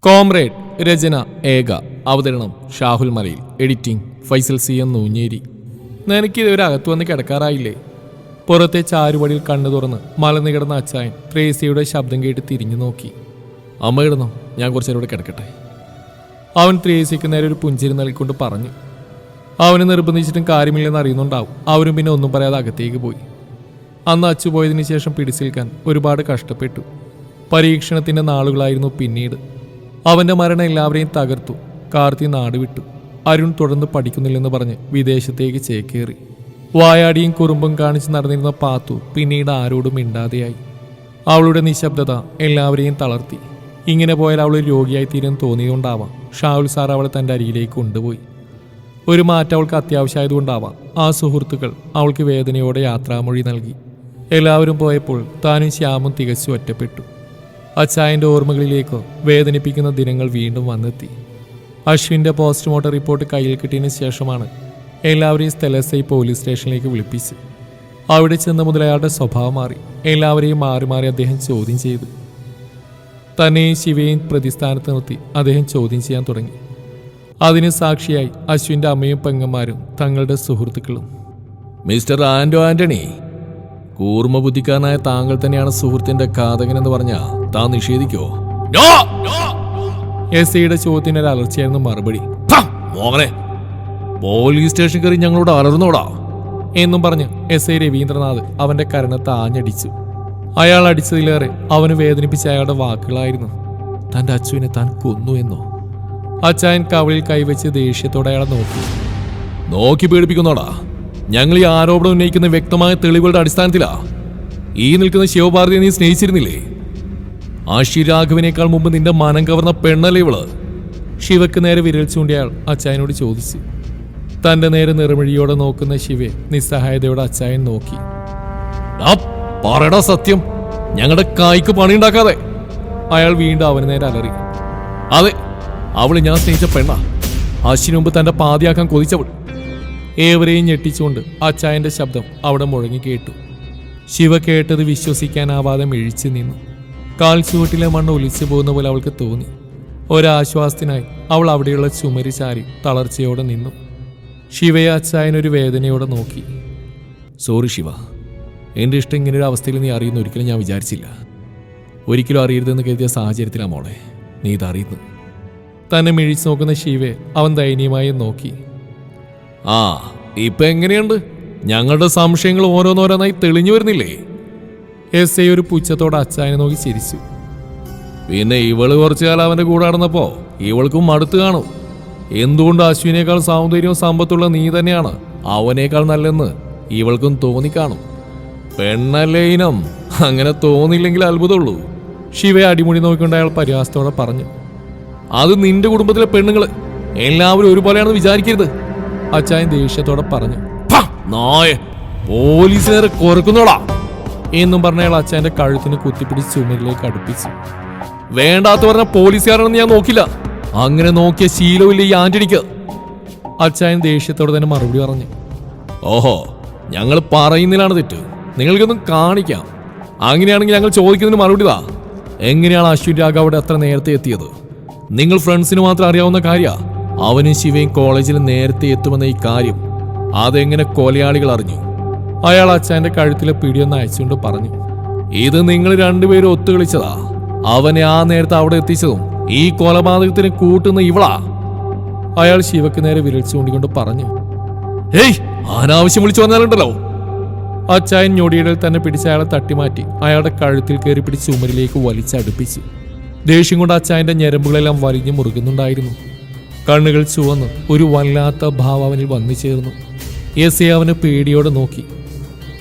Comrade രചന ഏക. അവതരണം Shahul Malayil. Editing Faisal C M Noonjeri. നിനക്കിതുവരെ അകത്തു വന്ന് കിടക്കാറായില്ലേ? പുറത്തെ ചാരുവടിയിൽ കണ്ണു തുറന്ന് മലന്ന് കിടന്ന അച്ചായൻ ത്രേസിയുടെ ശബ്ദം കേട്ട് തിരിഞ്ഞു നോക്കി. അമ്മ കിടന്നോ? ഞാൻ കുറച്ചേരം ഇവിടെ കിടക്കട്ടെ. അവൻ ത്രേസിക്ക് നേരെ ഒരു പുഞ്ചിരി നൽകിക്കൊണ്ട് പറഞ്ഞു. അവനെ നിർബന്ധിച്ചിട്ടും കാര്യമില്ലെന്ന് അറിയുന്നുണ്ടാവും. അവരും പിന്നെ ഒന്നും പറയാതെ അകത്തേക്ക് പോയി. അന്ന് അച്ചു പോയതിനു ശേഷം പിടിച്ചിൽക്കാൻ ഒരുപാട് കഷ്ടപ്പെട്ടു. പരീക്ഷണത്തിന്റെ നാളുകളായിരുന്നു പിന്നീട്. അവന്റെ മരണം എല്ലാവരെയും തകർത്തു. കാർത്തി നാട് വിട്ടു. അരുൺ തുടർന്ന് പഠിക്കുന്നില്ലെന്ന് പറഞ്ഞ് വിദേശത്തേക്ക് ചേക്കേറി. വായാടിയും കുറുമ്പും കാണിച്ച് നടന്നിരുന്ന പാത്തു പിന്നീട് ആരോടും മിണ്ടാതെയായി. അവളുടെ നിശബ്ദത എല്ലാവരെയും തളർത്തി. ഇങ്ങനെ പോയാൽ അവൾ രോഗിയായി തീരും തോന്നിയതുകൊണ്ടാവാം ഷാവുൽ സാർ അവളെ തന്റെ അരിയിലേക്ക് കൊണ്ടുപോയി. ഒരു മാറ്റം അവൾക്ക് അത്യാവശ്യമായതുകൊണ്ടാവാം ആ സുഹൃത്തുക്കൾ അവൾക്ക് വേദനയോടെ യാത്രാമൊഴി നൽകി. എല്ലാവരും പോയപ്പോൾ താനും ശ്യാമും തികച്ചു ഒറ്റപ്പെട്ടു. അച്ചായന്റെ ഓർമ്മകളിലേക്കോ വേദനിപ്പിക്കുന്ന ദിനങ്ങൾ വീണ്ടും വന്നെത്തി. അശ്വിന്റെ പോസ്റ്റ്മോർട്ടം റിപ്പോർട്ട് കയ്യിൽ കിട്ടിയതിന് ശേഷമാണ് എല്ലാവരെയും സ്ഥലസൈ പോലീസ് സ്റ്റേഷനിലേക്ക് വിളിപ്പിച്ച്. അവിടെ ചെന്ന മുതൽ അയാളുടെ സ്വഭാവം മാറി. എല്ലാവരെയും മാറി മാറി അദ്ദേഹം ചോദ്യം ചെയ്തു. തന്നെയും ശിവയും പ്രതിസ്ഥാനത്ത് നിർത്തി അദ്ദേഹം ചോദ്യം ചെയ്യാൻ തുടങ്ങി. അതിന് സാക്ഷിയായി അശ്വിന്റെ അമ്മയും പെങ്ങന്മാരും തങ്ങളുടെ സുഹൃത്തുക്കളും. മിസ്റ്റർ ആന്റോ ആന്റണി കൂർമ്മബുദ്ധിക്കാരനായ താങ്കൾ തന്നെയാണ് സുഹൃത്തിന്റെ ഘാതകൻ എന്ന് പറഞ്ഞ താൻ നിഷേധിക്കോ? എസ് ഐയുടെ ചോദ്യത്തിന് ഒരു അലർച്ചയായിരുന്നു മറുപടി. മോഹനെ പോലീസ് സ്റ്റേഷൻ കയറി ഞങ്ങളോട് അലർന്നോടാ. എന്നും പറഞ്ഞ് എസ് ഐ രവീന്ദ്രനാഥ് അവന്റെ കരണത്ത് ആഞ്ഞടിച്ചു. അയാൾ അടിച്ചതിലേറെ അവന് വേദനിപ്പിച്ച അയാളുടെ വാക്കുകളായിരുന്നു. തന്റെ അച്ചുവിനെ താൻ കൊന്നു എന്നോ? അച്ചായൻ കവളിൽ കൈവച്ച് ദേഷ്യത്തോടെ അയാളെ നോക്കി. നോക്കി പേടിപ്പിക്കുന്നോടാ. ഞങ്ങൾ ഈ ആരോപണം ഉന്നയിക്കുന്ന വ്യക്തമായ തെളിവുകളുടെ അടിസ്ഥാനത്തിലാ ഈ നിൽക്കുന്ന ശിവഭാരതിയെ നീ സ്നേഹിച്ചിരുന്നില്ലേ? ആഷി രാഘവനേക്കാൾ മുമ്പ് നിന്റെ മനം കവർന്ന പെണ്ണല്ലേ ഇവൾ? ശിവക്ക് നേരെ വിരൽ ചൂണ്ടിയാൾ അച്ചായനോട് ചോദിച്ചു. തന്റെ നേരെ നിറമിഴിയോടെ നോക്കുന്ന ശിവെ നിസ്സഹായതയോടെ അച്ചായൻ നോക്കി. പറയടാ സത്യം. ഞങ്ങളുടെ കായ്ക്ക് പണിയുണ്ടാക്കാതെ. അയാൾ വീണ്ടും അവന് നേരെ അലറി. അതെ അവൾ ഞാൻ സ്നേഹിച്ച പെണ്ണ. അശ്വിനുമ്പ് തന്റെ പാതിയാക്കാൻ കൊതിച്ചവൾ. ഏവരെയും ഞെട്ടിച്ചുകൊണ്ട് അച്ചായന്റെ ശബ്ദം അവിടെ മുഴങ്ങി കേട്ടു. ശിവ കേട്ടത് വിശ്വസിക്കാനാവാതെ മിഴിച്ചു നിന്നു. കാൽ ചുവട്ടിലെ മണ്ണ് ഒലിച്ചു പോകുന്ന പോലെ അവൾക്ക് തോന്നി. ഒരാശ്വാസത്തിനായി അവൾ അവിടെയുള്ള ചുമരി ചാരി തളർച്ചയോടെ നിന്നു. ശിവയെ അച്ചായനൊരു വേദനയോടെ നോക്കി. സോറി ശിവ. എന്റെ ഇഷ്ടം ഇങ്ങനെ ഒരു അവസ്ഥയിൽ നീ അറിയുന്ന ഒരിക്കലും ഞാൻ വിചാരിച്ചില്ല. ഒരിക്കലും അറിയരുതെന്ന് കരുതിയ സാഹചര്യത്തിലാണ് മോളെ. നീ ഇതറിയുന്നു തന്നെ മിഴിച്ചു നോക്കുന്ന ശിവയെ അവൻ ദയനീയമായി നോക്കി. ആ ഇപ്പൊ എങ്ങനെയുണ്ട്? ഞങ്ങളുടെ സംശയങ്ങൾ ഓരോന്നോരോന്നായി തെളിഞ്ഞു വരുന്നില്ലേ? എസ് ഐ ഒരു പുച്ഛത്തോടെ അച്ചായനെ നോക്കി ചിരിച്ചു. പിന്നെ ഇവൾ കുറച്ചു കാലം അവന്റെ കൂടെ നടന്നപ്പോ ഇവൾക്കും മടുത്ത് കാണും. എന്തുകൊണ്ട് അശ്വിനേക്കാൾ സൗന്ദര്യവും സമ്പത്തുള്ള നീ തന്നെയാണ് അവനേക്കാൾ നല്ലെന്ന് ഇവൾക്കും തോന്നിക്കാണും പെണ്ണല്ലേ ഇനം? അങ്ങനെ തോന്നില്ലെങ്കിൽ അത്ഭുതമുള്ളൂ. ശിവയെ അടിമുടി നോക്കിക്കൊണ്ട് അയാൾ പരിഹാസത്തോടെ പറഞ്ഞു. അത് നിന്റെ കുടുംബത്തിലെ പെണ്ണുങ്ങൾ. എല്ലാവരും ഒരുപോലെയാണെന്ന് വിചാരിക്കരുത്. അച്ചായൻ ദേഷ്യത്തോടെ പറഞ്ഞു "പ്പ, നായ പോലീസുകാരെ കുറക്കുന്നോടാ എന്നും പറഞ്ഞ അയാൾ കഴുത്തിന് കുത്തിപ്പിടിച്ച് ചുമരിലേക്ക് അടുപ്പിച്ചു. വേണ്ടാത്ത പറഞ്ഞ പോലീസുകാരാണെന്ന് ഞാൻ നോക്കില്ല. അങ്ങനെ നോക്കിയ ശീലമില്ല ഈ ആന്റണിക്ക്. അച്ചായൻ ദേഷ്യത്തോടെ തന്നെ മറുപടി പറഞ്ഞു ഓഹോ ഞങ്ങൾ പറയുന്നതിലാണ് തെറ്റ്. നിങ്ങൾക്കൊന്നും കാണിക്കാം. അങ്ങനെയാണെങ്കിൽ ഞങ്ങൾ ചോദിക്കുന്നതിന് മറുപടി താ എങ്ങനെയാണ് അശ്വിൻ രാഘവ് അവിടെ അത്ര നേരത്തെ എത്തിയത്? നിങ്ങൾ ഫ്രണ്ട്സിന് മാത്രം അറിയാവുന്ന കാര്യ. അവനും ശിവയും കോളേജിൽ നേരത്തെ എത്തുമെന്ന ഈ കാര്യം അതെങ്ങനെ കൊലയാളികൾ അറിഞ്ഞു? അയാൾ അച്ഛന്റെ കഴുത്തിലെ പിടിയൊന്ന് അയച്ചുകൊണ്ട് പറഞ്ഞു ഇത് നിങ്ങൾ രണ്ടുപേരും ഒത്തുകളിച്ചതാ. അവനെ ആ നേരത്തെ അവിടെ എത്തിച്ചതും ഈ കൊലപാതകത്തിന് കൂട്ടുന്ന ഇവളാ. അയാൾ ശിവക്ക് നേരെ വിരൽ ചൂണ്ടിക്കൊണ്ട് പറഞ്ഞു ഏയ് അനാവശ്യം വിളിച്ചു വന്നാലുണ്ടല്ലോ. അച്ചായൻ ഞൊടിയിടൽ തന്നെ പിടിച്ച അയാളെ തട്ടിമാറ്റി അയാളുടെ കഴുത്തിൽ കയറി പിടിച്ച് ചുമരിലേക്ക് വലിച്ചടുപ്പിച്ചു. ദേഷ്യം കൊണ്ട് അച്ചായന്റെ ഞരമ്പുകളെല്ലാം വലിഞ്ഞു മുറുകുന്നുണ്ടായിരുന്നു. കണ്ണുകൾ ചുവന്ന് ഒരു വല്ലാത്ത ഭാവം അവനിൽ വന്നു ചേർന്നു. എസ് എ അവനെ പേടിയോടെ നോക്കി.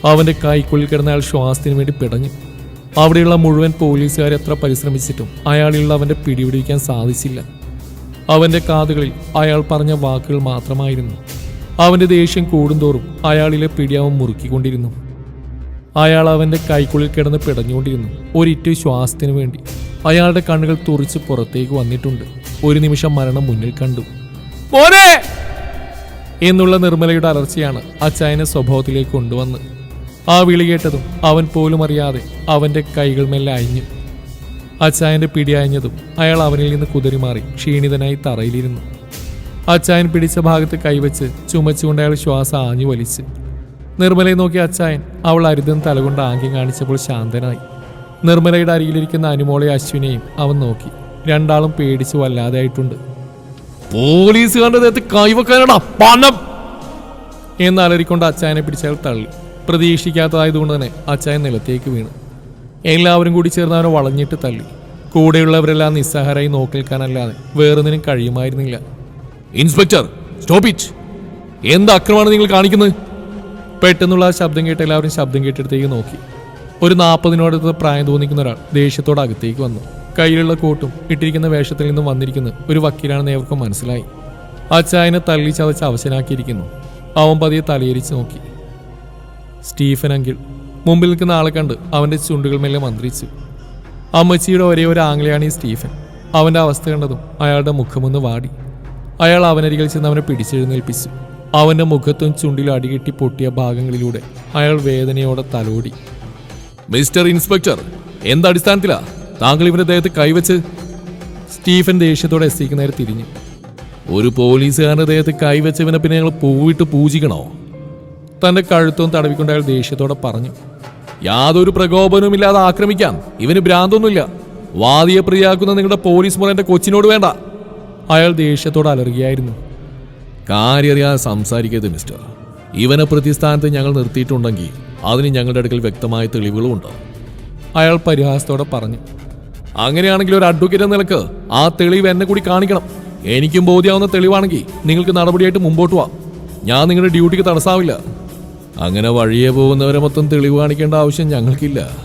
അവന്റെ കൈക്കുള്ളിൽ കിടന്ന അയാൾ ശ്വാസത്തിന് വേണ്ടി പിടഞ്ഞു. അവിടെയുള്ള മുഴുവൻ പോലീസുകാർ എത്ര പരിശ്രമിച്ചിട്ടും അയാളിലുള്ള അവന്റെ പിടിപിടിക്കാൻ സാധിച്ചില്ല. അവന്റെ കാതുകളിൽ അയാൾ പറഞ്ഞ വാക്കുകൾ മാത്രമായിരുന്നു. അവന്റെ ദേഷ്യം കൂടുന്തോറും അയാളിലെ പിടിയാവൻ മുറുക്കിക്കൊണ്ടിരുന്നു. അയാൾ അവന്റെ കൈക്കുള്ളിൽ കിടന്ന് പിടഞ്ഞുകൊണ്ടിരുന്നു. ഒരിറ്റു ശ്വാസത്തിനു വേണ്ടി. അയാളുടെ കണ്ണുകൾ തുറിച്ച് പുറത്തേക്ക് വന്നിട്ടുണ്ട്. ഒരു നിമിഷം മരണം മുന്നിൽ കണ്ടു. മോനെ! എന്നുള്ള നിർമ്മലയുടെ അലർച്ചയാണ് അച്ചായനെ സ്വഭാവത്തിലേക്ക് കൊണ്ടുവന്ന്. ആ വിളി കേട്ടതും അവൻ പോലും അറിയാതെ അവന്റെ കൈകൾ മെല്ലെ അയഞ്ഞു പിടി അയഞ്ഞതും അയാൾ അവനിൽ നിന്ന് കുതിരി മാറി ക്ഷീണിതനായി തറയിലിരുന്നു. അച്ചായൻ പിടിച്ച ഭാഗത്ത് കൈവച്ച് ചുമച്ചുകൊണ്ട് അയാൾ ശ്വാസം ആഞ്ഞു വലിച്ച്. നിർമ്മലയെ നോക്കി അച്ചായൻ അവൾ അരുതെന്ന് തലകൊണ്ട് ആംഗ്യം കാണിച്ചപ്പോൾ ശാന്തനായി. നിർമ്മലയുടെ അരികിലിരിക്കുന്ന അനുമോളെ അശ്വിനെയും അവൻ നോക്കി. രണ്ടാളും പേടിച്ച് വല്ലാതെയായിട്ടുണ്ട് പോലീസ് കണ്ടത് കൈവക്കാനടാ പണം എന്നലറിക്കൊണ്ട് അച്ചായനെ പിടിച്ചയാൾ തള്ളി. പ്രതീക്ഷിക്കാത്തതായതുകൊണ്ട് തന്നെ അച്ചായൻ നിലത്തേക്ക് വീണു. എല്ലാവരും കൂടി ചേർന്ന് അവനെ വളഞ്ഞിട്ട് തള്ളി. കൂടെയുള്ളവരെല്ലാം നിസ്സഹാരായി നോക്കിൽക്കാനല്ലാതെ വേറൊന്നിനും കഴിയുമായിരുന്നില്ല. Inspector stop it! എന്ത് അക്രമമാണ് നിങ്ങൾ കാണിക്കുന്നത്? പെട്ടെന്നുള്ള ആ ശബ്ദം കേട്ട് എല്ലാവരും ശബ്ദം കേട്ടിടത്തേക്ക് നോക്കി. ഒരു നാൽപ്പതിനോടടുത്ത് പ്രായം തോന്നിക്കുന്ന ഒരാൾ ദേഷ്യത്തോടെ അകത്തേക്ക് വന്നു. കയ്യിലുള്ള കോട്ടും ഇട്ടിരിക്കുന്ന വേഷത്തിൽ നിന്നും വന്നിരിക്കുന്ന ഒരു വക്കീലാണെന്ന് ഏവർക്കും മനസ്സിലായി. ആ ചായനെ തള്ളി ചതച്ച് അവശനാക്കിയിരിക്കുന്നു. അവൻ പതിയെ തലയിരിച്ച് നോക്കി. സ്റ്റീഫൻ അങ്കിൾ മുമ്പിൽ നിൽക്കുന്ന ആളെ കണ്ട് അവന്റെ ചുണ്ടുകൾ മേലെ മന്ത്രിച്ചു. അമ്മച്ചിയുടെ ഒരേ ഒരു ആംഗ്ലയാണ് ഈ സ്റ്റീഫൻ. അവന്റെ അവസ്ഥ കണ്ടതും അയാളുടെ മുഖമൊന്ന് വാടി. അയാൾ അവനരികിൽ ചെന്ന് അവനെ പിടിച്ചെഴുന്നേൽപ്പിച്ചു. അവന്റെ മുഖത്തും ചുണ്ടിലും അടികെട്ടി പൊട്ടിയ ഭാഗങ്ങളിലൂടെ അയാൾ വേദനയോടെ തലോടി. മിസ്റ്റർ ഇൻസ്പെക്ടർ എന്താ അടിസ്ഥാനത്തിലാ? താങ്കൾ ഇവന്റെ ദേഹത്ത് കൈവച്ച് സ്റ്റീഫൻ ദേഷ്യത്തോടെ എസ് സിക്ക് നേരെ തിരിഞ്ഞു. ഒരു പോലീസുകാരുടെ ദേഹത്ത് കൈവച്ചവനെ പിന്നെ ഞങ്ങൾ പൂവിട്ട് പൂജിക്കണോ? തന്റെ കഴുത്തവും തടവിക്കൊണ്ട് അയാൾ ദേഷ്യത്തോടെ പറഞ്ഞു. യാതൊരു പ്രകോപനവും ഇല്ലാതെ ആക്രമിക്കാൻ ഇവന് ഭ്രാന്തൊന്നുമില്ല. വാദിയെ പ്രിയാക്കുന്ന നിങ്ങളുടെ പോലീസ് മുറ എന്റെ കൊച്ചിനോട് വേണ്ട. അയാൾ ദേഷ്യത്തോടെ അലറുകയായിരുന്നു. കാര്യറിയാതെ സംസാരിക്കരുത് മിസ്റ്റർ. ഇവനെ പ്രതിസ്ഥാനത്ത് ഞങ്ങൾ നിർത്തിയിട്ടുണ്ടെങ്കിൽ അതിന് ഞങ്ങളുടെ അടുക്കൽ വ്യക്തമായ തെളിവുകളുമുണ്ട്. അയാൾ പരിഹാസത്തോടെ പറഞ്ഞു അങ്ങനെയാണെങ്കിൽ ഒരു അഡ്വക്കേറ്റ് എന്ന നിലയ്ക്ക് ആ തെളിവ് എന്നെ കൂടി കാണിക്കണം. എനിക്കും ബോധ്യാവുന്ന തെളിവാണെങ്കിൽ നിങ്ങൾക്ക് നടപടിയായിട്ട് മുമ്പോട്ട് പോവാം. ഞാൻ നിങ്ങളുടെ ഡ്യൂട്ടിക്ക് തടസ്സാവില്ല. അങ്ങനെ വഴിയെ പോകുന്നവരെ മൊത്തം തെളിവ് കാണിക്കേണ്ട ആവശ്യം ഞങ്ങൾക്കില്ല.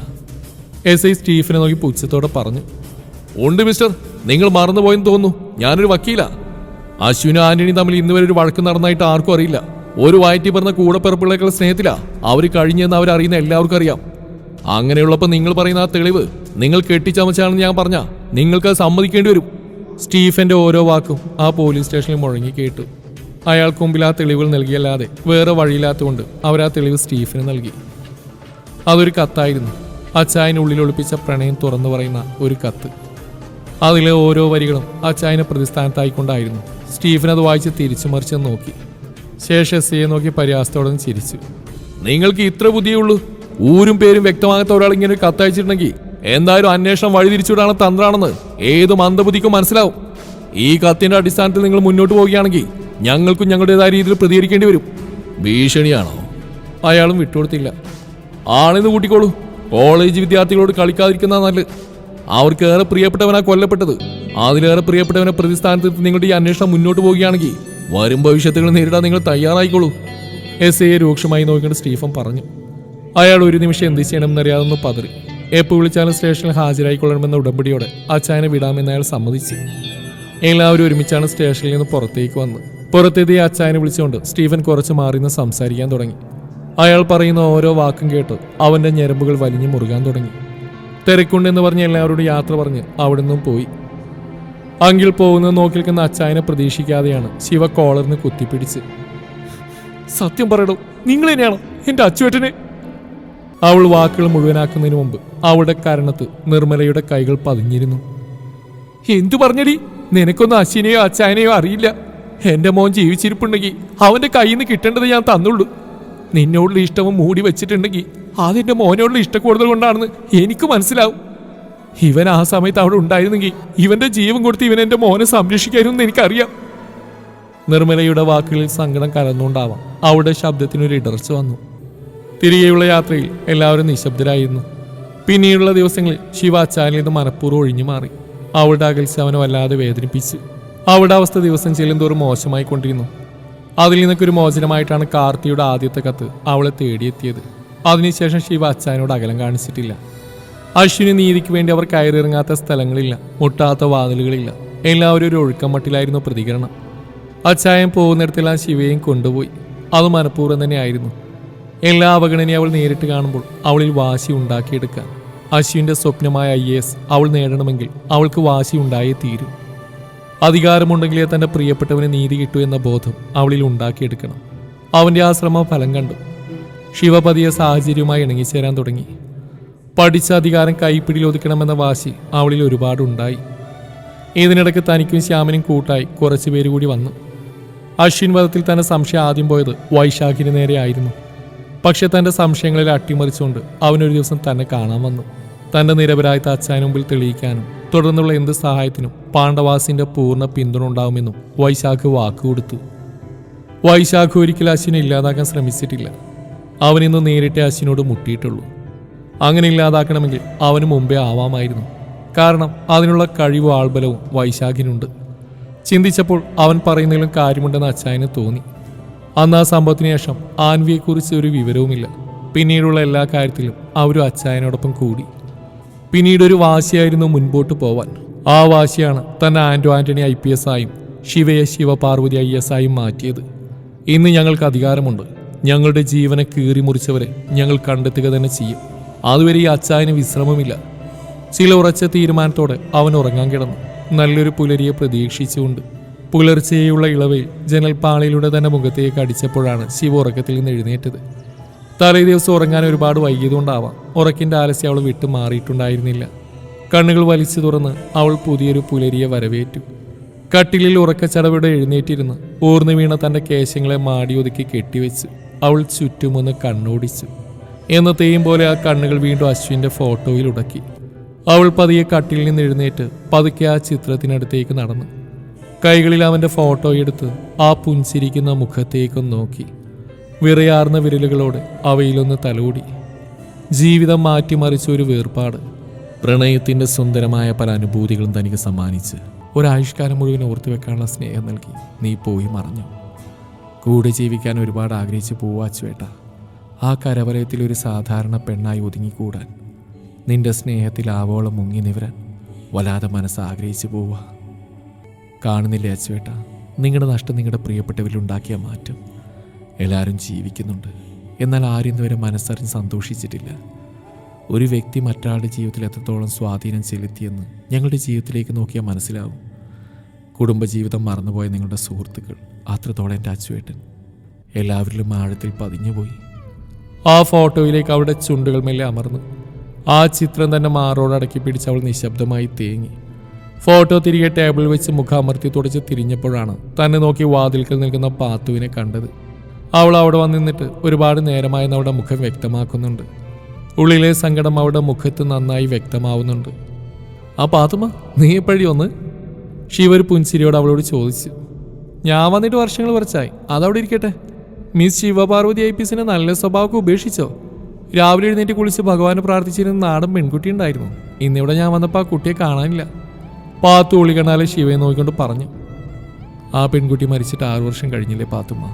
എസ് ഐ സ്റ്റീഫനെ നോക്കി പുച്ഛത്തോടെ പറഞ്ഞു ഉണ്ട് മിസ്റ്റർ. നിങ്ങൾ മറന്നുപോയെന്ന് തോന്നുന്നു. ഞാനൊരു വക്കീല. അശ്വിനും ആന്റണിയും തമ്മിൽ ഇന്നുവരെ ഒരു വഴക്ക് നടന്നായിട്ട് ആർക്കും അറിയില്ല. ഒരു വയറ്റി പറഞ്ഞ കൂടപ്പിറപ്പുകളേക്കുള്ള സ്നേഹത്തിലാ അവർ കഴിഞ്ഞെന്ന് അവരറിയുന്ന എല്ലാവർക്കും അറിയാം. അങ്ങനെയുള്ളപ്പോൾ നിങ്ങൾ പറയുന്ന ആ തെളിവ് നിങ്ങൾ കെട്ടിച്ചമച്ചാണെന്ന് ഞാൻ പറഞ്ഞ നിങ്ങൾക്ക് അത് സമ്മതിക്കേണ്ടി വരും. സ്റ്റീഫന്റെ ഓരോ വാക്കും ആ പോലീസ് സ്റ്റേഷനിൽ മുഴങ്ങി കേട്ടു. അയാൾക്ക് മുമ്പിൽ ആ തെളിവുകൾ നൽകിയല്ലാതെ വേറെ വഴിയില്ലാത്തതുകൊണ്ട് അവർ ആ തെളിവ് സ്റ്റീഫന് നൽകി. അതൊരു കത്തായിരുന്നു. അച്ചായനുള്ളിൽ ഒളിപ്പിച്ച പ്രണയം തുറന്നു പറയുന്ന ഒരു കത്ത്. അതിലെ ഓരോ വരികളും അച്ചായനെ പ്രതിസ്ഥാനത്തായിക്കൊണ്ടായിരുന്നു. സ്റ്റീഫൻ അത് വായിച്ച് തിരിച്ചു മറിച്ച് നോക്കി. ശേഷം എസ് നോക്കി പരിഹാസത്തോടെ ചിരിച്ചു. നിങ്ങൾക്ക് ഇത്ര ബുദ്ധിയുള്ളൂ? ഊരും പേരും വ്യക്തമാകാത്ത ഒരാൾ ഇങ്ങനെ കത്തയച്ചിട്ടുണ്ടെങ്കിൽ എന്തായാലും അന്വേഷണം വഴിതിരിച്ചുവിടാനുള്ള തന്ത്രാണെന്ന് ഏത് മന്ദബുദ്ധിക്കും മനസ്സിലാവും. ഈ കത്തിന്റെ അടിസ്ഥാനത്തിൽ നിങ്ങൾ മുന്നോട്ട് പോവുകയാണെങ്കിൽ ഞങ്ങൾക്കും ഞങ്ങളുടേതായ രീതിയിൽ പ്രതികരിക്കേണ്ടി വരും. ഭീഷണിയാണോ? അയാളും വിട്ടുകൊടുത്തില്ല. ആണെന്ന് കൂട്ടിക്കോളൂ. കോളേജ് വിദ്യാർത്ഥികളോട് കളിക്കാതിരിക്കുന്ന നല്ലത്. അവർക്ക് ഏറെ പ്രിയപ്പെട്ടവനാ കൊല്ലപ്പെട്ടത്. അതിലേറെ പ്രിയപ്പെട്ടവനെ പ്രതിസ്ഥാനത്ത് നിങ്ങളുടെ ഈ അന്വേഷണം മുന്നോട്ട് പോവുകയാണെങ്കിൽ വരും ഭവിഷ്യത്തുകൾ നേരിടാൻ നിങ്ങൾ തയ്യാറായിക്കോളൂ. എസ് എ രൂക്ഷമായി നോക്കിക്കൊണ്ട് സ്റ്റീഫൻ പറഞ്ഞു. അയാൾ ഒരു നിമിഷം എന്ത് ചെയ്യണമെന്നറിയാതെന്ന് പതറി. എപ്പോൾ വിളിച്ചാലും സ്റ്റേഷനിൽ ഹാജരായിക്കൊള്ളണമെന്ന ഉടമ്പടിയോടെ അച്ചായനെ വിടാമെന്ന് അയാൾ സമ്മതിച്ചു. എല്ലാവരും ഒരുമിച്ചാണ് സ്റ്റേഷനിൽ നിന്ന് പുറത്തേക്ക് വന്ന്. പുറത്തെത്തിയ അച്ചായനെ വിളിച്ചുകൊണ്ട് സ്റ്റീഫൻ കുറച്ച് മാറി നിന്ന് സംസാരിക്കാൻ തുടങ്ങി. അയാൾ പറയുന്ന ഓരോ വാക്കും കേട്ട് അവന്റെ ഞരമ്പുകൾ വലിഞ്ഞു മുറുകാൻ തുടങ്ങി. തിരക്കുണ്ടെന്ന് പറഞ്ഞ് എല്ലാവരോടും യാത്ര പറഞ്ഞ് അവിടെ നിന്നും പോയി. അങ്കിൽ പോകുന്നത് നോക്കി നിൽക്കുന്ന അച്ചായനെ പ്രതീക്ഷിക്കാതെയാണ് ശിവ കോളറിന് കുത്തിപ്പിടിച്ച്. സത്യം പറയടോ നിങ്ങൾ തന്നെയാണോ എന്റെ അച്ചുവേട്ടനെ? അവൾ വാക്കുകൾ മുഴുവനാക്കുന്നതിന് മുമ്പ് അവളുടെ കരണത്ത് നിർമ്മലയുടെ കൈകൾ പതിഞ്ഞിരുന്നു. എന്തു പറഞ്ഞടി? നിനക്കൊന്നും അശ്വിനെയോ അച്ചായനെയോ അറിയില്ല. എന്റെ മോൻ ജീവിച്ചിരിപ്പുണ്ടെങ്കിൽ അവന്റെ കയ്യിൽ നിന്ന് കിട്ടേണ്ടത് ഞാൻ തന്നുള്ളൂ. നിന്നോടുള്ള ഇഷ്ടവും മൂടി വെച്ചിട്ടുണ്ടെങ്കിൽ അതെന്റെ മോനോടുള്ള ഇഷ്ടക്കൂടുതൽ കൊണ്ടാണെന്ന് എനിക്ക് മനസ്സിലാവും. ഇവൻ ആ സമയത്ത് അവിടെ ഉണ്ടായിരുന്നെങ്കിൽ ഇവന്റെ ജീവൻ കൊടുത്ത് ഇവൻ എന്റെ മോനെ സംരക്ഷിക്കാമെന്ന് എനിക്കറിയാം. നിർമ്മലയുടെ വാക്കുകളിൽ സങ്കടം കലർന്നുകൊണ്ടാവാം അവളുടെ ശബ്ദത്തിനൊരു ഇടർച്ച വന്നു. തിരികെയുള്ള യാത്രയിൽ എല്ലാവരും നിശബ്ദരായിരുന്നു. പിന്നീടുള്ള ദിവസങ്ങളിൽ ശിവ അച്ചാലിൽ നിന്ന് മനഃപൂർവം ഒഴിഞ്ഞു മാറി. അവളുടെ അകൽച്ച അവനെ വല്ലാതെ വേദനിപ്പിച്ചു. അവളുടെ അവസ്ഥ ദിവസം ചെല്ലുന്തോറും മോശമായി കൊണ്ടിരുന്നു. അതിൽ നിന്നൊക്കെ ഒരു മോചനമായിട്ടാണ് കാർത്തിയുടെ ആദ്യത്തെ കത്ത് അവളെ തേടിയെത്തിയത്. അതിനുശേഷം ശിവ അച്ചാനോട് അകലം കാണിച്ചിട്ടില്ല. അശ്വിനി നീതിക്ക് വേണ്ടി അവർ കയറിയിറങ്ങാത്ത സ്ഥലങ്ങളില്ല മുട്ടാത്ത വാതിലുകളില്ല. എല്ലാവരും ഒരു ഒഴുക്കം മട്ടിലായിരുന്നു പ്രതികരണം. അച്ചായം പോകുന്നിടത്തെല്ലാം ശിവയും കൊണ്ടുപോയി. അത് മനഃപൂർവം തന്നെയായിരുന്നു. എല്ലാ അവഗണനയും അവൾ നേരിട്ട് കാണുമ്പോൾ അവളിൽ വാശി ഉണ്ടാക്കിയെടുക്കാൻ. അശ്വിന്റെ സ്വപ്നമായ ഐ എസ് അവൾ നേടണമെങ്കിൽ അവൾക്ക് വാശി ഉണ്ടായേ തീരും. അധികാരമുണ്ടെങ്കിലേ തന്റെ പ്രിയപ്പെട്ടവന് നീതി കിട്ടൂ എന്ന ബോധം അവളിൽ ഉണ്ടാക്കിയെടുക്കണം. അവന്റെ ആ ശ്രമം ഫലം കണ്ടു. ശിവപതിയെ സാഹചര്യവുമായി ഇണങ്ങിച്ചേരാൻ തുടങ്ങി. പഠിച്ച അധികാരം കൈപ്പിടിയിൽ ഒതുക്കണമെന്ന വാശി അവളിൽ ഒരുപാടുണ്ടായി. ഇതിനിടയ്ക്ക് തനിക്കും ശ്യാമനും കൂട്ടായി കുറച്ചു പേര് കൂടി വന്നു. അശ്വിൻ വധത്തിൽ തന്നെ സംശയം ആദ്യം പോയത് വൈശാഖിന് നേരെയായിരുന്നു പക്ഷെ തന്റെ സംശയങ്ങളിൽ അട്ടിമറിച്ചുകൊണ്ട് അവനൊരു ദിവസം തന്നെ കാണാൻ വന്നു. തന്റെ നിരപരായത്തെ അച്ഛന് മുമ്പിൽ തെളിയിക്കാനും തുടർന്നുള്ള എന്ത് സഹായത്തിനും പാണ്ഡവാസിന്റെ പൂർണ പിന്തുണ ഉണ്ടാവുമെന്നും വൈശാഖ് വാക്കുകൊടുത്തു വൈശാഖ് ഒരിക്കലും അശ്വിനെ ഇല്ലാതാക്കാൻ ശ്രമിച്ചിട്ടില്ല. അവനിന്ന് നേരിട്ടേ അശ്വിനോട് മുട്ടിയിട്ടുള്ളൂ. അങ്ങനെ ഇല്ലാതാക്കണമെങ്കിൽ അവന് മുമ്പേ ആവാമായിരുന്നു. കാരണം അതിനുള്ള കഴിവും ആൾബലവും വൈശാഖിനുണ്ട്. ചിന്തിച്ചപ്പോൾ അവൻ പറയുന്നതിലും കാര്യമുണ്ടെന്ന് അച്ചായന് തോന്നി. അന്ന് ആ സംഭവത്തിന് ശേഷം ആൻവിയെക്കുറിച്ച് ഒരു വിവരവുമില്ല. പിന്നീടുള്ള എല്ലാ കാര്യത്തിലും അവരും അച്ചായനോടൊപ്പം കൂടി. പിന്നീട് ഒരു വാശിയായിരുന്നു മുൻപോട്ട് പോവാൻ. ആ വാശിയാണ് തന്നെ Anto Antony I P S ആയും ശിവയെ ശിവപാർവതി ഐ എസ് ആയും മാറ്റിയത്. ഇന്ന് ഞങ്ങൾക്ക് അധികാരമുണ്ട്. ഞങ്ങളുടെ ജീവനെ കീറി മുറിച്ചവരെ ഞങ്ങൾ കണ്ടെത്തുക തന്നെ ചെയ്യും. അതുവരെ ഈ അച്ചായന് വിശ്രമമില്ല. ചില ഉറച്ച തീരുമാനത്തോടെ അവൻ ഉറങ്ങാൻ കിടന്നു. നല്ലൊരു പുലരിയെ പ്രതീക്ഷിച്ചുകൊണ്ട്. പുലർച്ചെയുള്ള ഇളവയിൽ ജനൽപ്പാളിയിലൂടെ തന്നെ മുഖത്തേക്ക് അടിച്ചപ്പോഴാണ് ശിവ ഉറക്കത്തിൽ നിന്ന് എഴുന്നേറ്റത്. തലേ ദിവസം ഉറങ്ങാൻ ഒരുപാട് വൈകിയതുകൊണ്ടാവാം. ഉറക്കിന്റെ ആലസ്യം അവൾ വിട്ടു മാറിയിട്ടുണ്ടായിരുന്നില്ല. കണ്ണുകൾ വലിച്ചു തുറന്ന് അവൾ പുതിയൊരു പുലരിയെ വരവേറ്റു. കട്ടിലിൽ ഉറക്കച്ചടവിടെ എഴുന്നേറ്റിരുന്ന് ഊർന്നു വീണ തന്റെ കേശങ്ങളെ മാടിയൊതുക്കി കെട്ടിവെച്ച് അവൾ ചുറ്റുമൊന്ന് കണ്ണോടിച്ചു. എന്നത്തെയും പോലെ ആ കണ്ണുകൾ വീണ്ടും അശ്വിന്റെ ഫോട്ടോയിൽ ഉടക്കി. അവൾ പതിയെ കട്ടിൽ നിന്ന് എഴുന്നേറ്റ് പതുക്കെ ആ ചിത്രത്തിനടുത്തേക്ക് നടന്നു. കൈകളിൽ അവന്റെ ഫോട്ടോ എടുത്ത് ആ പുഞ്ചിരിക്കുന്ന മുഖത്തേക്കും നോക്കി. വിറയാർന്ന വിരലുകളോട് അവയിലൊന്ന് തലോടി. ജീവിതം മാറ്റിമറിച്ച ഒരു വേർപാട്. പ്രണയത്തിന്റെ സുന്ദരമായ പല അനുഭൂതികളും തനിക്ക് സമ്മാനിച്ച് ഒരായുഷ്കാലം മുഴുവൻ ഓർത്തു വെക്കാനുള്ള സ്നേഹം നൽകി നീ പോയി മറഞ്ഞു. കൂടെ ജീവിക്കാൻ ഒരുപാട് ആഗ്രഹിച്ച് പോവാച്ചുവേട്ട ആ കരവലയത്തിൽ ഒരു സാധാരണ പെണ്ണായി ഒതുങ്ങിക്കൂടാൻ. നിന്റെ സ്നേഹത്തിൽ ആവോളം മുങ്ങി നിവരാൻ വല്ലാതെ മനസ്സ് ആഗ്രഹിച്ചു പോവുക. കാണുന്നില്ലേ അച്ചുവേട്ട നിങ്ങളുടെ നഷ്ടം നിങ്ങളുടെ പ്രിയപ്പെട്ടവരിൽ ഉണ്ടാക്കിയ മാറ്റം. എല്ലാവരും ജീവിക്കുന്നുണ്ട്. എന്നാൽ ആരും ഇതുവരെ മനസ്സറിഞ്ഞ് സന്തോഷിച്ചിട്ടില്ല. ഒരു വ്യക്തി മറ്റൊരാളുടെ ജീവിതത്തിൽ എത്രത്തോളം സ്വാധീനം ചെലുത്തിയെന്ന് ഞങ്ങളുടെ ജീവിതത്തിലേക്ക് നോക്കിയാൽ മനസ്സിലാവും. കുടുംബജീവിതം മറന്നുപോയ നിങ്ങളുടെ സുഹൃത്തുക്കൾ അത്രത്തോളം എന്റെ അച്ചുവേട്ടൻ എല്ലാവരിലും ആഴത്തിൽ പതിഞ്ഞുപോയി. ആ ഫോട്ടോയിലേക്ക് അവളുടെ ചുണ്ടുകൾ മെല്ലെ അമർന്നു. ആ ചിത്രം തന്നെ മാറോടടക്കി പിടിച്ച് അവൾ നിശബ്ദമായി തേങ്ങി. ഫോട്ടോ തിരികെ ടേബിൾ വെച്ച് മുഖം മുഖാമർത്തി തുടച്ച് തിരിഞ്ഞപ്പോഴാണ് തന്നെ നോക്കി വാതിൽക്കൽ നിൽക്കുന്ന പാത്തുവിനെ കണ്ടത്. അവൾ അവിടെ വന്ന് നിന്നിട്ട് ഒരുപാട് നേരമായെന്ന് അവളുടെ മുഖം വ്യക്തമാക്കുന്നുണ്ട്. ഉള്ളിലെ സങ്കടം അവളുടെ മുഖത്ത് നന്നായി വ്യക്തമാവുന്നുണ്ട്. ആ പാത്തുമ്മ നീ എപ്പോഴി ഒന്ന് ശിവ ഒരു പുൻസിരിയോട് അവളോട് ചോദിച്ചു. ഞാൻ വന്നിട്ട് വർഷങ്ങൾ കുറച്ചായി. അതവിടെ ഇരിക്കട്ടെ. മിസ് ശിവപാർവതി ഐ പി എസിന്റെ നല്ല സ്വഭാവമൊക്കെ ഉപേക്ഷിച്ചോ? രാവിലെ എഴുന്നേറ്റ് കുളിച്ച് ഭഗവാനെ പ്രാർത്ഥിച്ചിരുന്ന നാടൻ പെൺകുട്ടി ഉണ്ടായിരുന്നു. ഇന്നിവിടെ ഞാൻ വന്നപ്പോൾ ആ കുട്ടിയെ കാണാനില്ല. പാത്തു ഒളികണാലെ ശിവയെ നോക്കിക്കൊണ്ട് പറഞ്ഞു. ആ പെൺകുട്ടി മരിച്ചിട്ട് ആറു വർഷം കഴിഞ്ഞില്ലേ പാത്തുമ്മ?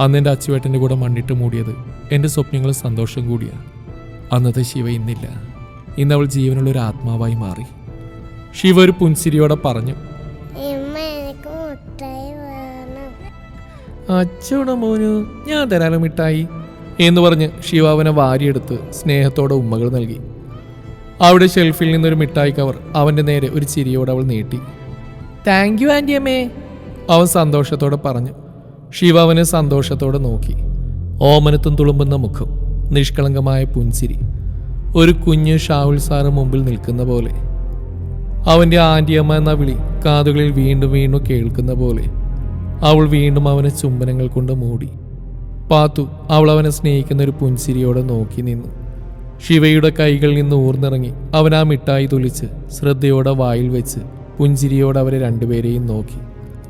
അന്ന് എന്റെ അച്ചുവേട്ടന്റെ കൂടെ മണ്ണിട്ട് മൂടിയത് എന്റെ സ്വപ്നങ്ങളും സന്തോഷം കൂടിയാ അന്നത്തെ ശിവ ഇന്നില്ല. ഇന്ന് അവൾ ജീവനുള്ള ഒരു ആത്മാവായി മാറി. ശിവ ഒരു പുൻസിരിയോടെ പറഞ്ഞു. അച്ചോട മോനു ഞാൻ തരാലോ മിഠായി. എന്ന് പറഞ്ഞ് ശിവ അവനെ വാരിയെടുത്ത് സ്നേഹത്തോടെ ഉമ്മകൾ നൽകി. അവിടെ ഷെൽഫിൽ നിന്നൊരു മിഠായി കവർ അവന്റെ നേരെ ഒരു ചിരിയോടെ അവൾ നീട്ടി. താങ്ക് യു ആന്റി അമ്മേ. അവൻ സന്തോഷത്തോടെ പറഞ്ഞു. ശിവ അവനെ സന്തോഷത്തോടെ നോക്കി. ഓമനത്തും തുളുമ്പുന്ന മുഖം നിഷ്കളങ്കമായ പുഞ്ചിരി ഒരു കുഞ്ഞ് ഷാവുൽ സാറ് മുമ്പിൽ നിൽക്കുന്ന പോലെ. അവന്റെ ആന്റിയമ്മ എന്ന വിളി കാതുകളിൽ വീണ്ടും വീണ്ടും കേൾക്കുന്ന പോലെ. അവൾ വീണ്ടും അവനെ ചുംബനങ്ങൾ കൊണ്ട് മൂടി. പാത്തു അവൾ അവനെ സ്നേഹിക്കുന്ന ഒരു പുൻസിരിയോടെ നോക്കി നിന്നു. ശിവയുടെ കൈകളിൽ നിന്ന് ഊർന്നിറങ്ങി അവൻ ആ മിഠായി തുളിച്ച് ശ്രദ്ധയോടെ വായിൽ വെച്ച് പുഞ്ചിരിയോടെ അവരെ രണ്ടുപേരെയും നോക്കി.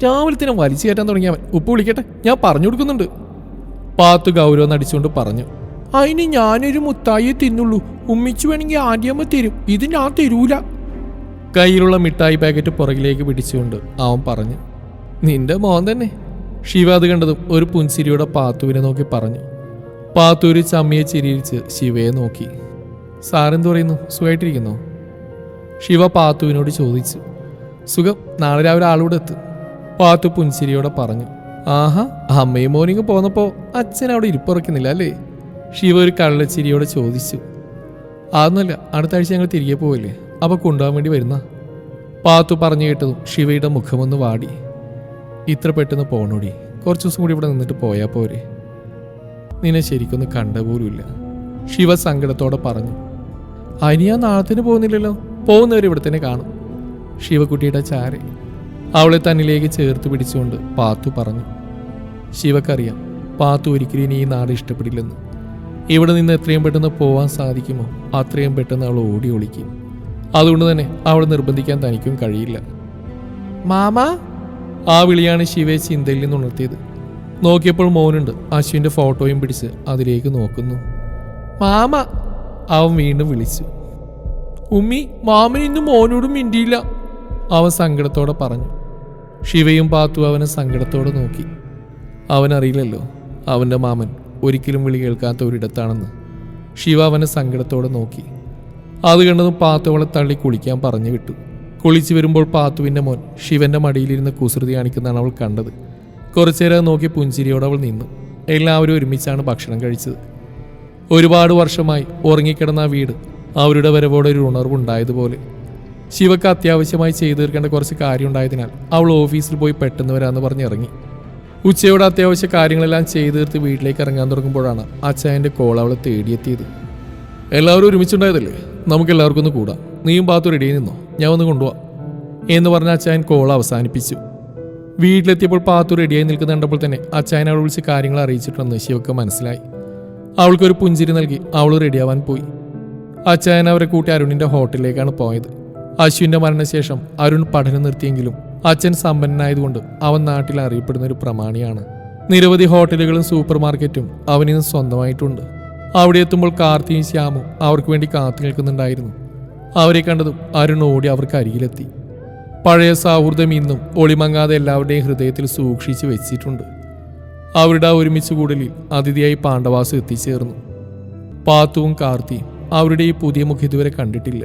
രാവിലെ തന്നെ വലിച്ചു കയറ്റാൻ തുടങ്ങിയവൻ ഉപ്പ് വിളിക്കട്ടെ ഞാൻ പറഞ്ഞു കൊടുക്കുന്നുണ്ട്. പാത്തു ഗൗരവം നടിച്ചുകൊണ്ട് പറഞ്ഞു. അതിന് ഞാനൊരു മുത്തായി തിന്നുള്ളൂ. ഉമ്മിച്ചു വേണമെങ്കിൽ ആദ്യമ്മ തരും. ഇത് ഞാൻ തരൂല. കയ്യിലുള്ള മിഠായി പാക്കറ്റ് പുറകിലേക്ക് പിടിച്ചുകൊണ്ട് അവൻ പറഞ്ഞു. നിന്റെ മോൻ തന്നെ. ശിവ അത് കണ്ടതും ഒരു പുൻസിരിയുടെ പാത്തുവിനെ നോക്കി പറഞ്ഞു. പാത്തൂര് ചമ്മിയെ ചിരിയിച്ച് ശിവയെ നോക്കി. സാറെന്ത് പറയുന്നു? സുഖമായിട്ടിരിക്കുന്നു ശിവ പാത്തുവിനോട് ചോദിച്ചു. സുഖം. നാളെ രാവിലെ ആളൂടെ എത്തും. പാത്തു പുൻസിരിയോടെ പറഞ്ഞു. ആഹാ അമ്മയും മോനിങ്ങ് പോന്നപ്പോ അച്ഛൻ അവിടെ ഇരിപ്പുറക്കുന്നില്ല അല്ലേ? ശിവ ഒരു കള്ളച്ചിരിയോടെ ചോദിച്ചു. അതൊന്നുമല്ല അടുത്ത ആഴ്ച ഞങ്ങൾ തിരികെ പോവില്ലേ? അപ്പൊ കൊണ്ടുപോകാൻ വേണ്ടി വരുന്ന? പാത്തു പറഞ്ഞു കേട്ടതും ശിവയുടെ മുഖമൊന്ന് വാടി. ഇത്ര പെട്ടെന്ന് പോണോടി. കുറച്ച് ദിവസം കൂടി ഇവിടെ നിന്നിട്ട് പോയാൽ പോരെ. നിന്നെ ശരിക്കൊന്ന് കണ്ട പോലുമില്ല. ശിവ സങ്കടത്തോടെ പറഞ്ഞു. ഞാൻ നാളത്തിന് പോകുന്നില്ലല്ലോ. പോകുന്നവർ ഇവിടെ തന്നെ കാണും. ശിവക്കുട്ടിയുടെ ചാരെ അവളെ തന്നിലേക്ക് ചേർത്ത് പിടിച്ചുകൊണ്ട് പാത്തു പറഞ്ഞു. ശിവക്കറിയാം പാത്തു ഒരിക്കലും ഈ നാട് ഇഷ്ടപ്പെടില്ലെന്ന്. ഇവിടെ നിന്ന് എത്രയും പെട്ടെന്ന് പോവാൻ സാധിക്കുമോ? അത്രയും പെട്ടെന്ന് അവൾ ഓടി ഒളിക്കും. അതുകൊണ്ട് തന്നെ അവളെ നിർബന്ധിക്കാൻ തനിക്കും കഴിയില്ല. മാമ ആ വിളിയാണ് ശിവയെ ചിന്തയിൽ നിന്ന് ഉണർത്തിയത്. നോക്കിയപ്പോൾ മോനുണ്ട്. അശ്വിന്റെ ഫോട്ടോയും പിടിച്ച് അതിലേക്ക് നോക്കുന്നു. മാമ അവൻ വീണ്ടും വിളിച്ചു. ഉമ്മി മാമൻ ഇന്ന് മോനോടും മിണ്ടിയില്ല അവൻ സങ്കടത്തോടെ പറഞ്ഞു. ശിവയും പാത്തു അവനെ സങ്കടത്തോടെ നോക്കി. അവനറിയില്ലല്ലോ അവന്റെ മാമൻ ഒരിക്കലും വിളി കേൾക്കാത്ത ഒരിടത്താണെന്ന്. ശിവ അവനെ സങ്കടത്തോടെ നോക്കി. അത് കണ്ടതും പാത്തു അവളെ തള്ളി കുളിക്കാൻ പറഞ്ഞു വിട്ടു. കുളിച്ചു വരുമ്പോൾ പാത്തുവിന്റെ മോൻ ശിവന്റെ മടിയിലിരുന്ന് കുസൃതി കാണിക്കുന്നതാണ് അവൾ കണ്ടത്. കുറച്ചേരം നോക്കി പുഞ്ചിരിയോടെ അവൾ നിന്നു. എല്ലാവരും ഒരുമിച്ചാണ് ഭക്ഷണം കഴിച്ചത്. ഒരുപാട് വർഷമായി ഉറങ്ങിക്കിടന്ന ആ വീട് അവരുടെ വരവോടെ ഒരു ഉണർവുണ്ടായതുപോലെ. ശിവക്ക് അത്യാവശ്യമായി ചെയ്തു തീർക്കേണ്ട കുറച്ച് കാര്യമുണ്ടായതിനാൽ അവൾ ഓഫീസിൽ പോയി പെട്ടെന്ന് വരാമെന്ന് പറഞ്ഞ് ഇറങ്ങി ഉച്ചയോടെ അത്യാവശ്യ കാര്യങ്ങളെല്ലാം ചെയ്തു തീർത്ത് വീട്ടിലേക്ക് ഇറങ്ങാൻ തുടങ്ങുമ്പോഴാണ് അച്ചായന്റെ കോൾ അവളെ തേടിയെത്തിയത്. എല്ലാവരും ഒരുമിച്ചുണ്ടായതല്ലേ? നമുക്ക് എല്ലാവർക്കും ഒന്ന് കൂടാം. നീയും പാത്തു റെഡി നിന്നോ? ഞാൻ ഒന്ന് കൊണ്ടുപോവാം എന്ന് പറഞ്ഞ അച്ചായൻ കോൾ അവസാനിപ്പിച്ചു. വീട്ടിലെത്തിയപ്പോൾ പാത്തു റെഡിയായി നിൽക്കുന്ന കണ്ടപ്പോൾ തന്നെ അച്ചായൻ അവൾ വിളിച്ച് കാര്യങ്ങൾ അറിയിച്ചിട്ടുണ്ടെന്ന് ശിവക്ക് മനസ്സിലായി. അവൾക്കൊരു പുഞ്ചിരി നൽകി അവൾ റെഡിയാവാൻ പോയി. അച്ചായൻ അവരെ കൂട്ടി അരുണിന്റെ ഹോട്ടലിലേക്കാണ് പോയത്. അശ്വിന്റെ മരണശേഷം അരുൺ പഠനം നിർത്തിയെങ്കിലും അച്ഛൻ സമ്പന്നനായതുകൊണ്ട് അവൻ നാട്ടിൽ അറിയപ്പെടുന്ന ഒരു പ്രമാണിയാണ്. നിരവധി ഹോട്ടലുകളും സൂപ്പർ മാർക്കറ്റും അവനിന്ന് സ്വന്തമായിട്ടുണ്ട്. അവിടെ എത്തുമ്പോൾ കാർത്തിയും ശ്യാമും അവർക്ക് വേണ്ടി കാത്തു നിൽക്കുന്നുണ്ടായിരുന്നു. അവരെ കണ്ടതും അരുൺ ഓടി അവർക്ക് അരികിലെത്തി. പഴയ സൗഹൃദം ഇന്നും ഒളിമങ്ങാതെ എല്ലാവരുടെയും ഹൃദയത്തിൽ സൂക്ഷിച്ചു വെച്ചിട്ടുണ്ട്. അവരുടെ ആ ഒരുമിച്ച് കൂടലിൽ അതിഥിയായി പാണ്ഡവാസ് എത്തിച്ചേർന്നു. പാത്തുവും കാർത്തിയും അവരുടെ ഈ പുതിയ മുഖം ഇതുവരെ കണ്ടിട്ടില്ല.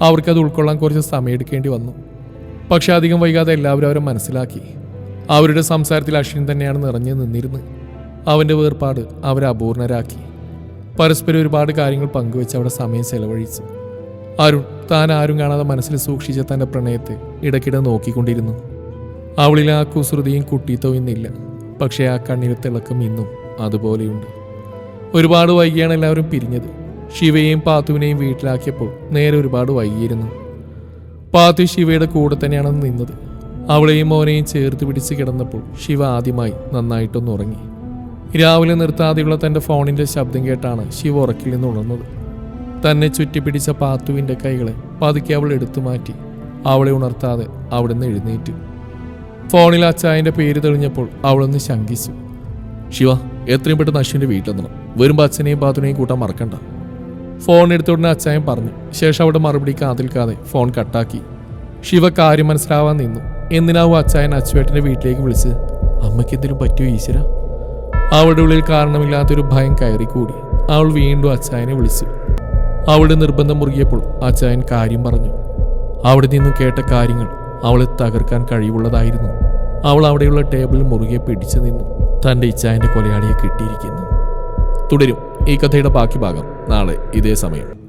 അവർക്കത് ഉൾക്കൊള്ളാൻ കുറച്ച് സമയമെടുക്കേണ്ടി വന്നു. പക്ഷെ അധികം വൈകാതെ എല്ലാവരും അവരെ മനസ്സിലാക്കി. അവരുടെ സംസാരത്തിൽ അശ്വിൻ തന്നെയാണ് നിറഞ്ഞു നിന്നിരുന്നത് അവന്റെ വേർപാട് അവരെ അപൂർണരാക്കി. പരസ്പരം ഒരുപാട് കാര്യങ്ങൾ പങ്കുവെച്ച് അവിടെ സമയം ചെലവഴിച്ചു. അരുൺ താൻ ആരും കാണാതെ മനസ്സിൽ സൂക്ഷിച്ച തന്റെ പ്രണയത്തെ ഇടയ്ക്കിടെ നോക്കിക്കൊണ്ടിരുന്നു. അവളിൽ ആ കുസൃതിയും കുട്ടിത്തവും ഇന്നില്ല. പക്ഷേ ആ കണ്ണിലെ തിളക്കം ഇന്നും അതുപോലെയുണ്ട്. ഒരുപാട് വൈകിയാണ് എല്ലാവരും പിരിഞ്ഞത്. ശിവയെയും പാത്തുവിനെയും വീട്ടിലാക്കിയപ്പോൾ നേരെ ഒരുപാട് വൈകിയിരുന്നു. പാത്തു ശിവയുടെ കൂടെ തന്നെയാണ് നിന്നത്. അവളെയും മോനെയും ചേർത്ത് പിടിച്ച് കിടന്നപ്പോൾ ശിവ ആദ്യമായി നന്നായിട്ടൊന്ന് ഉറങ്ങി. രാവിലെ നിർത്താതെയുള്ള തന്റെ ഫോണിന്റെ ശബ്ദം കേട്ടാണ് ശിവ ഉറക്കിൽ നിന്ന് ഉണർന്നത്. തന്നെ ചുറ്റിപ്പിടിച്ച പാത്തുവിന്റെ കൈകളെ പതുക്കെ അവൾ എടുത്തു മാറ്റി. അവളെ ഉണർത്താതെ അവിടുന്ന് എഴുന്നേറ്റു. ഫോണിൽ അച്ചായന്റെ പേര് തെളിഞ്ഞപ്പോൾ അവളൊന്ന് ശങ്കിച്ചു. ശിവ എത്രയും പെട്ടെന്ന് അശ്വിന്റെ വീട്ടിലെത്തണം. വരുമ്പോൾ അച്ഛനെയും പാത്തുനെയും കൂട്ടാൻ മറക്കണ്ട. ഫോൺ എടുത്ത ഉടനെ അച്ചായൻ പറഞ്ഞു. ശേഷം അവിടെ മറുപടി കാതിൽക്കാതെ ഫോൺ കട്ടാക്കി. ശിവ കാര്യം മനസ്സിലാവാൻ നിന്നു. എന്തിനാവും അച്ചായൻ അച്ചുവേട്ടന്റെ വീട്ടിലേക്ക് വിളിച്ച്? അമ്മയ്ക്ക് എന്തെങ്കിലും പറ്റുമോ ഈശ്വര? അവളുടെ ഉള്ളിൽ കാരണമില്ലാത്തൊരു ഭയം കയറിക്കൂടി. അവൾ വീണ്ടും അച്ചായനെ വിളിച്ചു. അവളുടെ നിർബന്ധം മുറുകിയപ്പോൾ അച്ചായൻ കാര്യം പറഞ്ഞു. അവിടെ നിന്നും കേട്ട കാര്യങ്ങൾ അവളെ തകർക്കാൻ കഴിവുള്ളതായിരുന്നു. അവൾ അവിടെയുള്ള ടേബിളിൽ മുറുകെ പിടിച്ചു നിന്നു. തന്റെ ഇച്ചായന്റെ കൊലയാളിയെ കിട്ടിയിരിക്കുന്നു. തുടരും ഈ കഥയുടെ ബാക്കി ഭാഗം നാളെ ഇതേ സമയം.